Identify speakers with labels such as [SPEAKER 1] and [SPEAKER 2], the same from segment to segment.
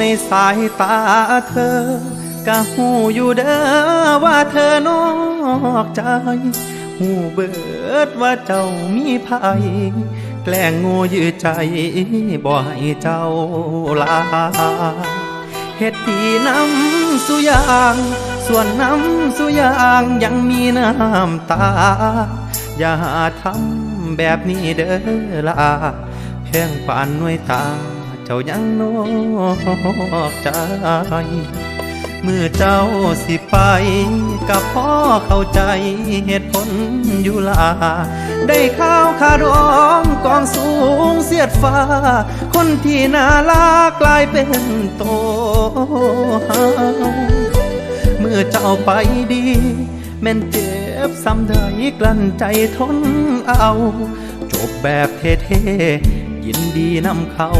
[SPEAKER 1] ในสายตาเธอก็หูอยู่เด้อว่าเธอนอกใจ หูเบิดว่าเจ้ามีภัยแกล้งโง่ยื้อใจบ่ให้เจ้าลาเฮ็ดดีน้ำสุยาง ส่วนน้ำสุยางยังมีน้ำตา อย่าทำแบบนี้เด้อละแพงปานหน่วยตา เจ้ายังนอกใจ เมื่อเจ้าสิไป กับพ่อเข้าใจเหตุผลอยู่ลา ได้ข้าวขาดองกองสูงเสียดฟ้า คนที่น่ารักกลายเป็นโตเฮาเมื่อเจ้าไปดี แม่นเจ็บซ้ำได้กลั้นใจทนเอา จบแบบเท่ๆ ยินดีนำเขา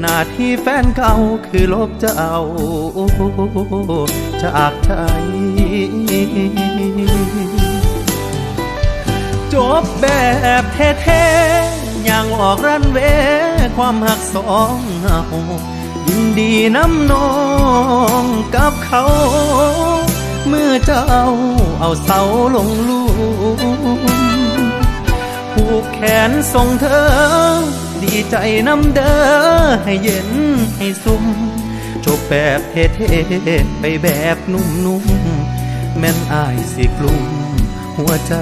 [SPEAKER 1] หน้าที่แฟนเก่าคือลบจะเจ้าจากใจจบแบบเท่ๆอย่างออกรันเวความหักสองเฮายินดีน้ำนองกับเขา เมื่อเจ้าเอาเสาลงลูมผูกแขนส่งเธอ ดีใจน้ำเด้อให้เย็นให้ซุ่มจบแบบเท่ๆไปแบบนุ่มๆแม่นอายสิกลุ่มหัวใจ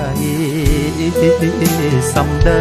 [SPEAKER 1] สำเด้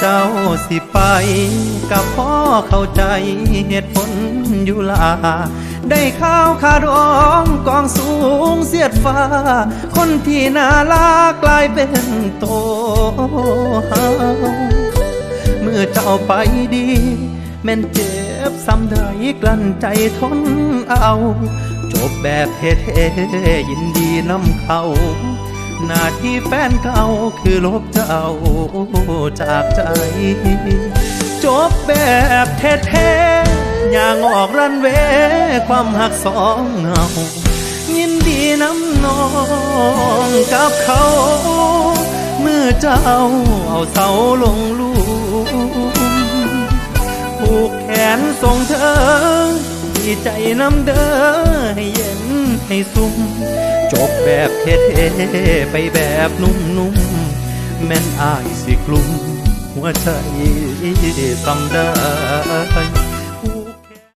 [SPEAKER 1] เจ้าสิไป กับพ่อเข้าใจเหตุผลอยู่ลา ได้ข้าวขาดองกองสูงเสียดฟ้า คนที่น่ารักกลายเป็นโตเฮาเมื่อเจ้าไปดี แม่นเจ็บซ้ำได้กลั้นใจทนเอา จบแบบเท่ๆยินดีนำเขา หน้าที่แฟนเก่าคือลบเจ้าจากใจ จบแบบเท่ๆอย่างออกรันเวความหักสองเงายินดีน้ำนองกับเขา เมื่อเจ้าเอาเสาลงลูมผูกแขนส่งเธอ ดีใจน้ำเด้อให้เย็น ให้ซุ่มจบแบบเท่ๆไปแบบนุ่มๆ แม่นอายสิกลุ่มหัวใจสำได้